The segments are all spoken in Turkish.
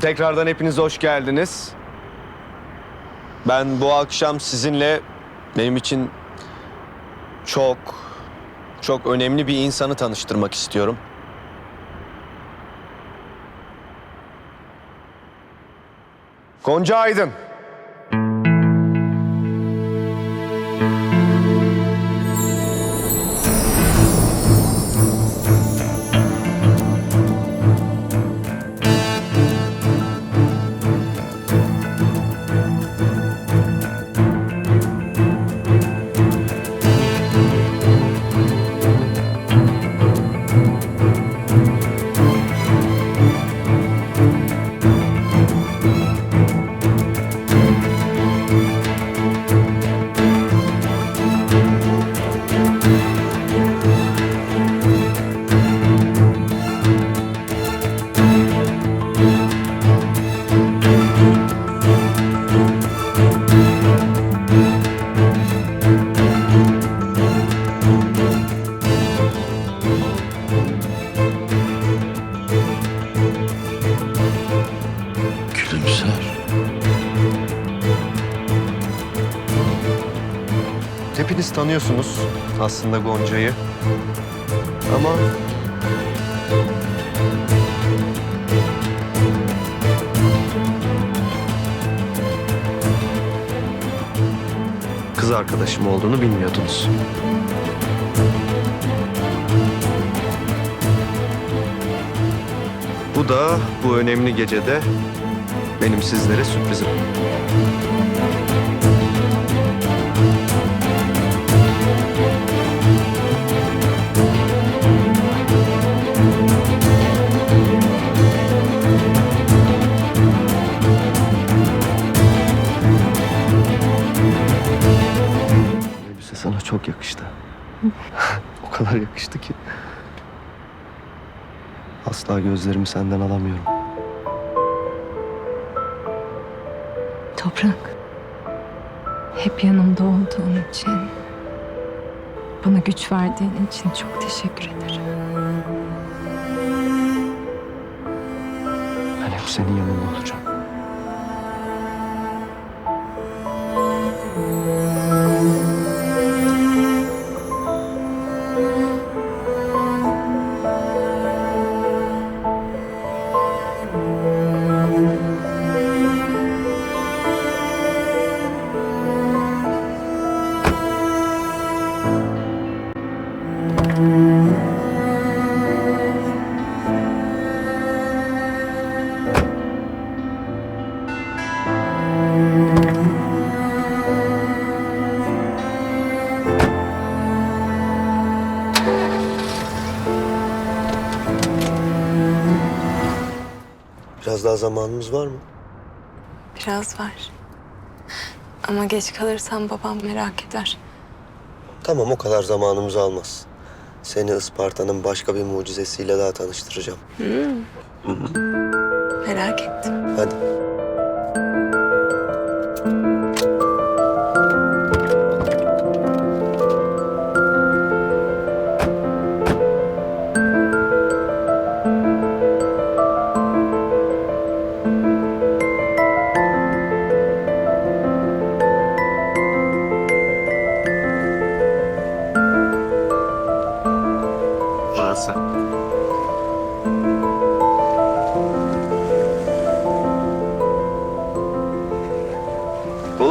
Tekrardan hepiniz hoş geldiniz. Ben bu akşam sizinle benim için çok çok önemli bir insanı tanıştırmak istiyorum. Gonca Aydın. Hepiniz tanıyorsunuz aslında Gonca'yı. Ama kız arkadaşım olduğunu bilmiyordunuz. Bu da bu önemli gecede benim sizlere sürprizim. Çok yakıştı. o kadar yakıştı ki. Asla gözlerimi senden alamıyorum. Toprak. Hep yanımda olduğun için, bana güç verdiğin için çok teşekkür ederim. Ben hep senin yanında olacağım. Zamanımız var mı? Biraz var. Ama geç kalırsam babam merak eder. Tamam o kadar zamanımız almaz. Seni Isparta'nın başka bir mucizesiyle daha tanıştıracağım. Merak ettim. Hadi.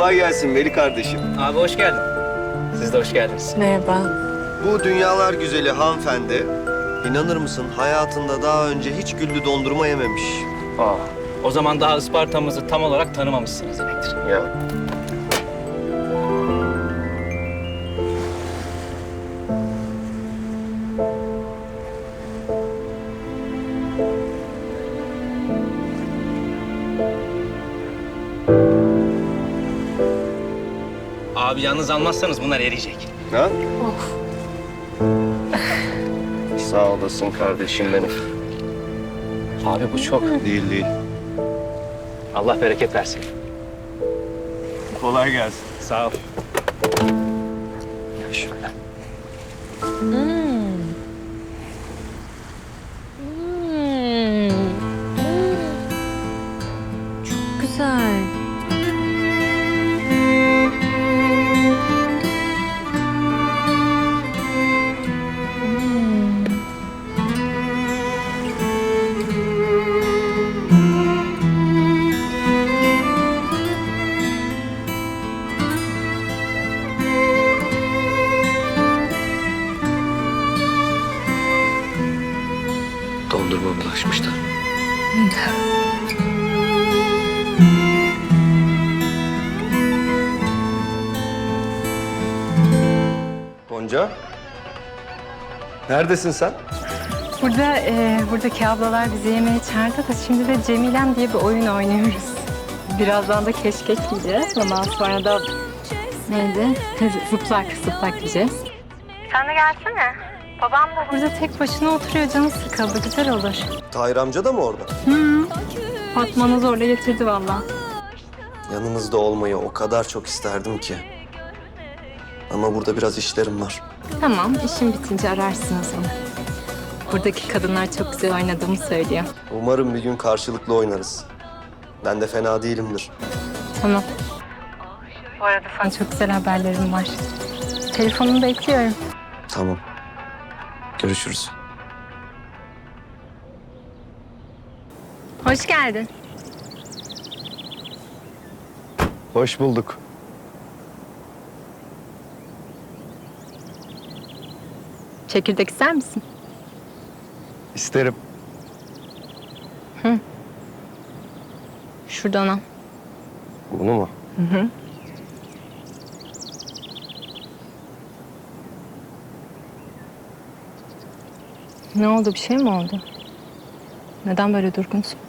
Kolay gelsin Veli kardeşim. Abi hoş geldin. Siz de hoş geldiniz. Merhaba. Bu dünyalar güzeli hanımefendi, inanır mısın hayatında daha önce hiç güllü dondurma yememiş. Aa, o zaman daha Isparta'mızı tam olarak tanımamışsınız demektir. Ya. Yalnız almazsanız bunlar eriyecek. Ha? Of. Sağ olasın kardeşim benim. Abi bu çok. Değil değil. Allah bereket versin. Kolay gelsin. Sağ ol. Şöyle. Gonca. Neredesin sen? Burada, e, buradaki ablalar bizi yemeğe çağırdı da şimdi de Cemilem diye bir oyun oynuyoruz. Birazdan da keşkek yiyeceğiz. Ondan sonra da neydi? Zıplak, zıplak yiyeceğiz. Sen de gelsene. Babam da burada tek başına oturuyor. Canı sıkıldı. Güzel olur. Tahir amca da mı orada? Hı. Fatma'nı zorla getirdi vallahi. Yanınızda olmayı o kadar çok isterdim ki. Ama burada biraz işlerim var. Tamam, işin bitince ararsınız onu. Buradaki kadınlar çok güzel oynadığımı söylüyor. Umarım bir gün karşılıklı oynarız. Ben de fena değilimdir. Tamam. Bu arada sana çok güzel haberlerim var. Telefonumu bekliyorum. Tamam. Görüşürüz. Hoş geldin. Hoş bulduk. Çekirdek ister misin? İsterim. Şuradan al. Bunu mu? Ne oldu? Bir şey mi oldu? Neden böyle durgunsun?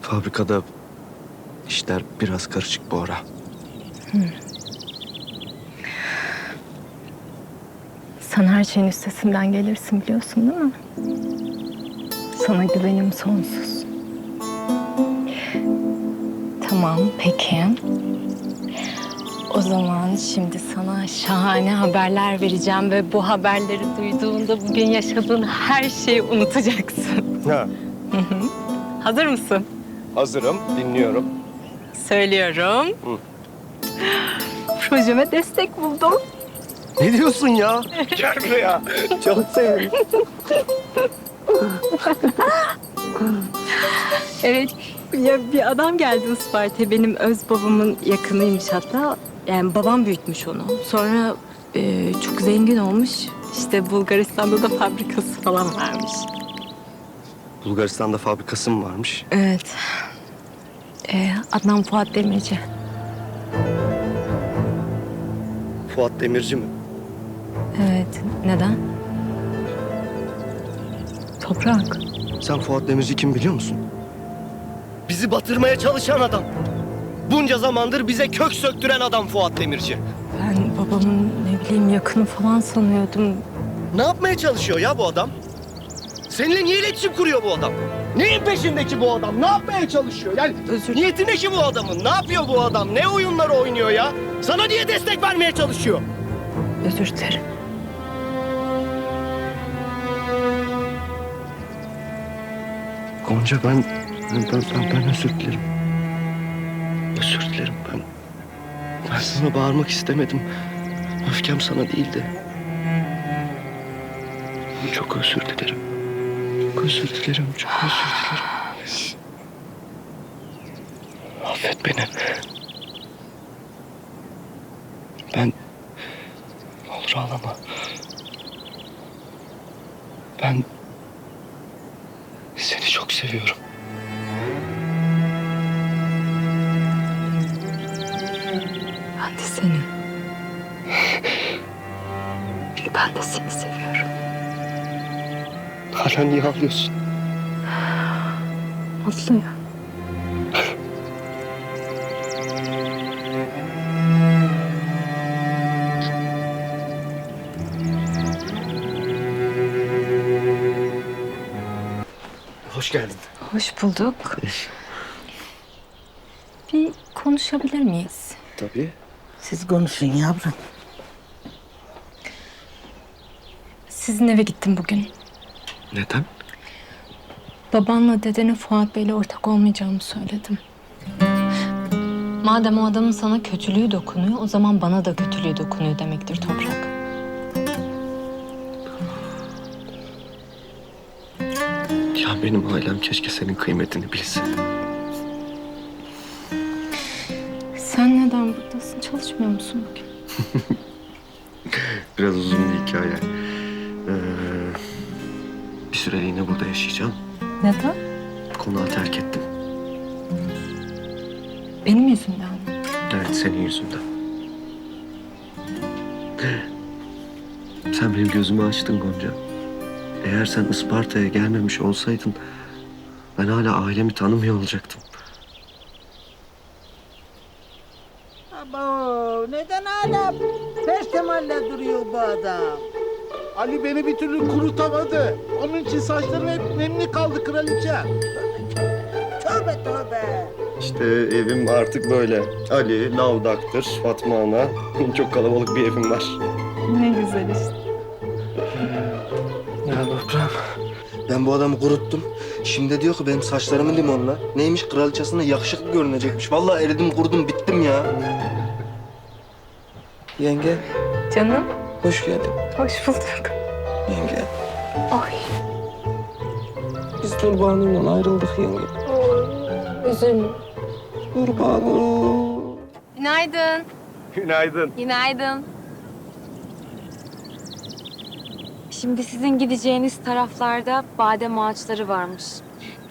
Fabrikada işler biraz karışık bu ara. Sen her şeyin üstesinden gelirsin biliyorsun değil mi? Sana güvenim sonsuz. Tamam, peki. O zaman şimdi sana şahane haberler vereceğim ve bu haberleri duyduğunda bugün yaşadığın her şeyi unutacaksın. Ha. Hazır mısın? Hazırım, dinliyorum. Söylüyorum. Projeme destek buldum. Ne diyorsun ya? Gel buraya. Çok sevindim. Evet. Ya bir adam geldi Isparta'ya. Benim öz babamın yakınıymış hatta. Yani babam büyütmüş onu. Sonra e, çok zengin olmuş. İşte Bulgaristan'da da fabrikası falan varmış. Bulgaristan'da fabrikası mı varmış? Evet. E, Adnan Fuat Demirci. Fuat Demirci mi? Evet. Neden? Toprak. Sen Fuat Demirci kim biliyor musun? Bizi batırmaya çalışan adam. Bunca zamandır bize kök söktüren adam Fuat Demirci. Ben babamın ne bileyim yakını falan sanıyordum. Ne yapmaya çalışıyor ya bu adam? Seninle niye iletişim kuruyor bu adam? Neyin peşindeki bu adam? Ne yapmaya çalışıyor? Yani Özür niyeti ne ki bu adamın? Ne yapıyor bu adam? Ne oyunları oynuyor ya? Sana niye destek vermeye çalışıyor? Özür dilerim. Gonca ben, ben, ben, ben, ben özür dilerim. Özür dilerim ben. Ben sana bağırmak istemedim. Öfkem sana değildi. Çok özür dilerim. Çok özür dilerim, çok özür dilerim. Affet beni. Ben... Ne olur ağlama. Ben... Seni çok seviyorum. Ben de seni. Ben de seni seviyorum. Hala niye ağlıyorsun? Hoş Hoş bulduk. Bir konuşabilir miyiz? Tabii. Siz konuşun yavrum. Sizin eve gittim bugün. Neden? Babanla dedene Fuat Bey'le ortak olmayacağımı söyledim. Madem o adamın sana kötülüğü dokunuyor, o zaman bana da kötülüğü dokunuyor demektir Toprak. Ya benim ailem keşke senin kıymetini bilse. Sen neden buradasın? Çalışmıyor musun bugün? Biraz uzun bir hikaye. Ee, bir süreliğine burada yaşayacağım. Neden? Konağı terk ettim. Benim yüzümden mi? Evet senin yüzünden. Sen benim gözümü açtın Gonca. Eğer sen Isparta'ya gelmemiş olsaydın ben hala ailemi tanımıyor olacaktım. Abo neden hala peştemalle duruyor bu adam? Ali beni bir türlü kurutamadı. Onun için saçlarım hep nemli kaldı kraliçe. Tövbe tövbe. İşte evim artık böyle. Ali, Lavdak'tır, Fatma Ana. Çok kalabalık bir evim var. Ne güzel işte. Ben bu adamı kuruttum. Şimdi diyor ki benim saçlarımı limonla. Neymiş kraliçesine yakışıklı görünecekmiş. Vallahi eridim kurudum bittim ya. Yenge Canım, hoş geldin. hoş bulduk. Yenge Ay, biz Nurbanu'yla ayrıldık yenge. üzülme. Nurbanu. Günaydın. Günaydın. Günaydın. Şimdi sizin gideceğiniz taraflarda badem ağaçları varmış.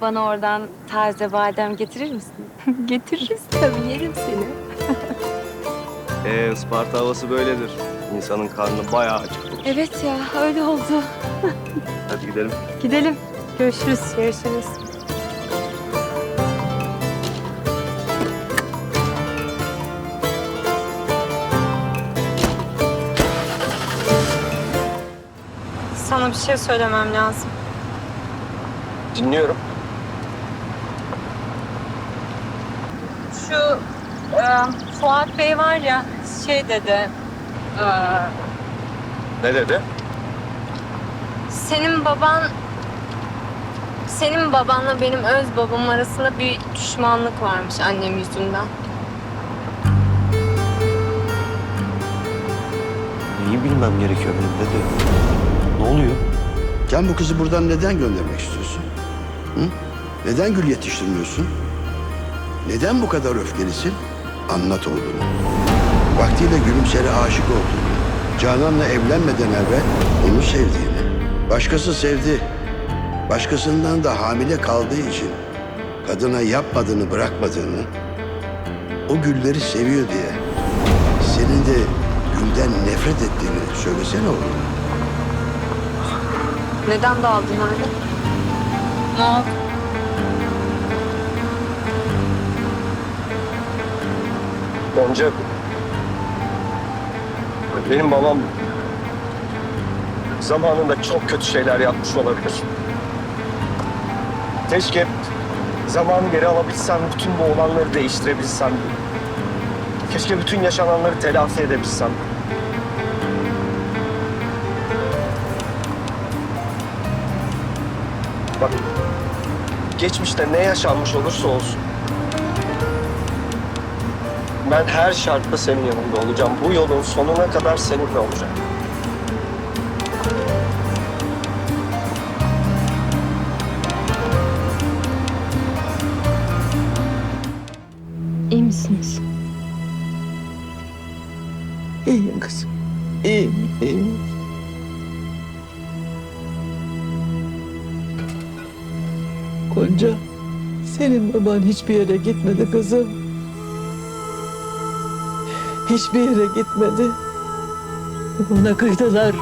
Bana oradan taze badem getirir misin? Getiririz tabii, yerim seni. Ee, Isparta havası böyledir. İnsanın karnı bayağı acıkır. Evet ya, öyle oldu. Hadi gidelim. Gidelim. Görüşürüz. Görüşürüz. Sana bir şey söylemem lazım. Dinliyorum. Şu e, Fuat Bey var ya şey dedi. e, Ne dedi? senin baban senin babanla benim öz babam arasında bir düşmanlık varmış annem yüzünden. Neyi bilmem gerekiyor benim dedi. Ne oluyor? Sen bu kızı buradan neden göndermek istiyorsun? Hı? Neden gül yetiştirmiyorsun? Neden bu kadar öfkelisin? Anlat olduğunu. Vaktiyle Gülümser'e aşık olduğunu, Canan'la evlenmeden evvel onu sevdiğini, başkası sevdi, başkasından da hamile kaldığı için kadına yapmadığını bırakmadığını, o gülleri seviyor diye senin de gülden nefret ettiğini söylesene oğlum. Neden dağıldın öyle? Ne oldu? Gonca... Benim babam zamanında çok kötü şeyler yapmış olabilir. Keşke zamanı geri alabilsem, bütün bu olanları değiştirebilsem. Keşke bütün yaşananları telafi edebilsem. Geçmişte ne yaşanmış olursa olsun ben her şartta senin yanında olacağım. Bu yolun sonuna kadar seninle olacağım. Baban hiçbir yere gitmedi kızım. Hiçbir yere gitmedi. Ona kıydılar.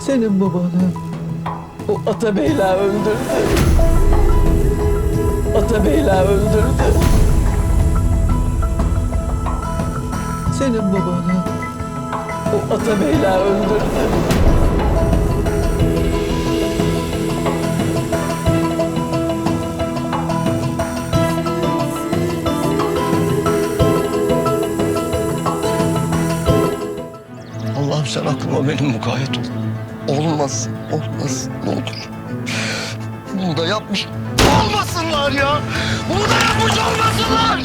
Senin babanı o Atabeyla öldürdü. Atabeyla öldürdü. Senin babanı o Atabeyla öldürdü. Sen aklıma benim mukayyet ol. Olmaz, olmaz. Ne olur. Bunu da yapmış olmasınlar ya. Bunu da yapmış olmasınlar.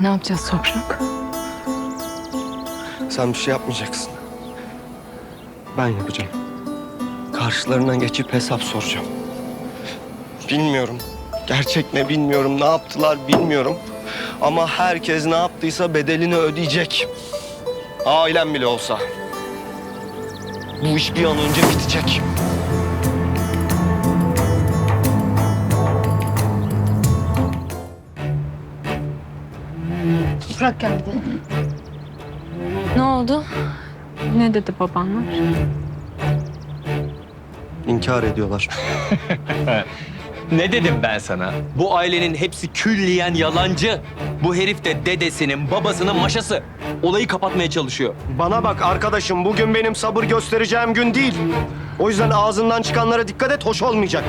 Ne yapacağız Toprak? Sen bir şey yapmayacaksın. Ben yapacağım. Karşılarına geçip hesap soracağım. Bilmiyorum. Gerçek ne bilmiyorum, ne yaptılar bilmiyorum. Ama herkes ne yaptıysa bedelini ödeyecek. Ailem bile olsa. Bu iş bir an önce bitecek. Toprak geldi. Ne oldu? Ne dedi babanlar? İnkar ediyorlar. Ne dedim ben sana? Bu ailenin hepsi külliyen yalancı. Bu herif de dedesinin, babasının maşası. Olayı kapatmaya çalışıyor. Bana bak arkadaşım, bugün benim sabır göstereceğim gün değil. O yüzden ağzından çıkanlara dikkat et, hoş olmayacak.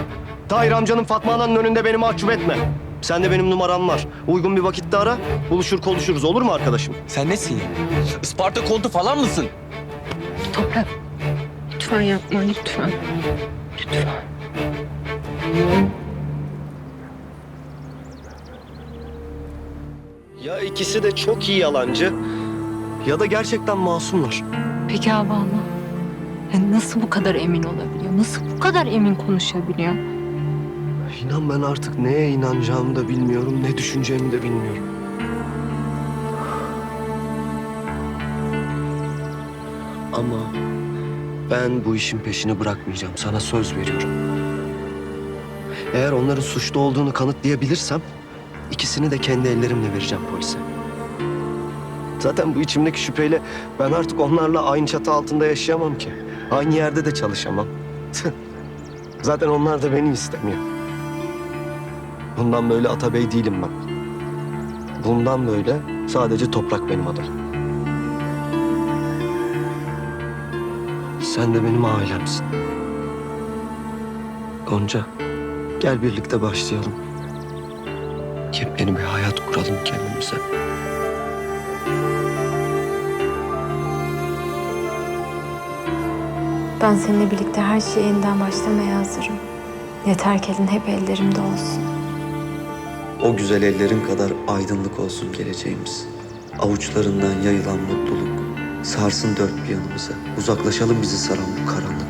Tahir amcanın Fatma Ana'nın önünde beni mahcup etme. Sende benim numaram var. Uygun bir vakitte ara, buluşur konuşuruz olur mu arkadaşım? Sen nesin ya? Isparta kontu falan mısın? Toprak. Lütfen yapma lütfen. Ya ikisi de çok iyi yalancı ya da gerçekten masumlar. Peki abi Allah. Ya nasıl bu kadar emin olabiliyor? Nasıl bu kadar emin konuşabiliyor? İnan ben artık neye inanacağımı da bilmiyorum, ne düşüneceğimi de bilmiyorum. Ama ben bu işin peşini bırakmayacağım. Sana söz veriyorum. Eğer onların suçlu olduğunu kanıtlayabilirsem ikisini de kendi ellerimle vereceğim polise. Zaten bu içimdeki şüpheyle ben artık onlarla aynı çatı altında yaşayamam ki. Aynı yerde de çalışamam. Zaten onlar da beni istemiyor. Bundan böyle Atabey değilim ben. Bundan böyle sadece toprak benim adım. Sen de benim ailemsin. Gonca, gel birlikte başlayalım. Yepyeni bir hayat kuralım kendimize. Ben seninle birlikte her şeyi yeniden başlamaya hazırım. Yeter ki elin hep ellerimde olsun. O güzel ellerin kadar aydınlık olsun geleceğimiz. Avuçlarından yayılan mutluluk sarsın dört bir yanımıza. Uzaklaşalım bizi saran bu karanlık.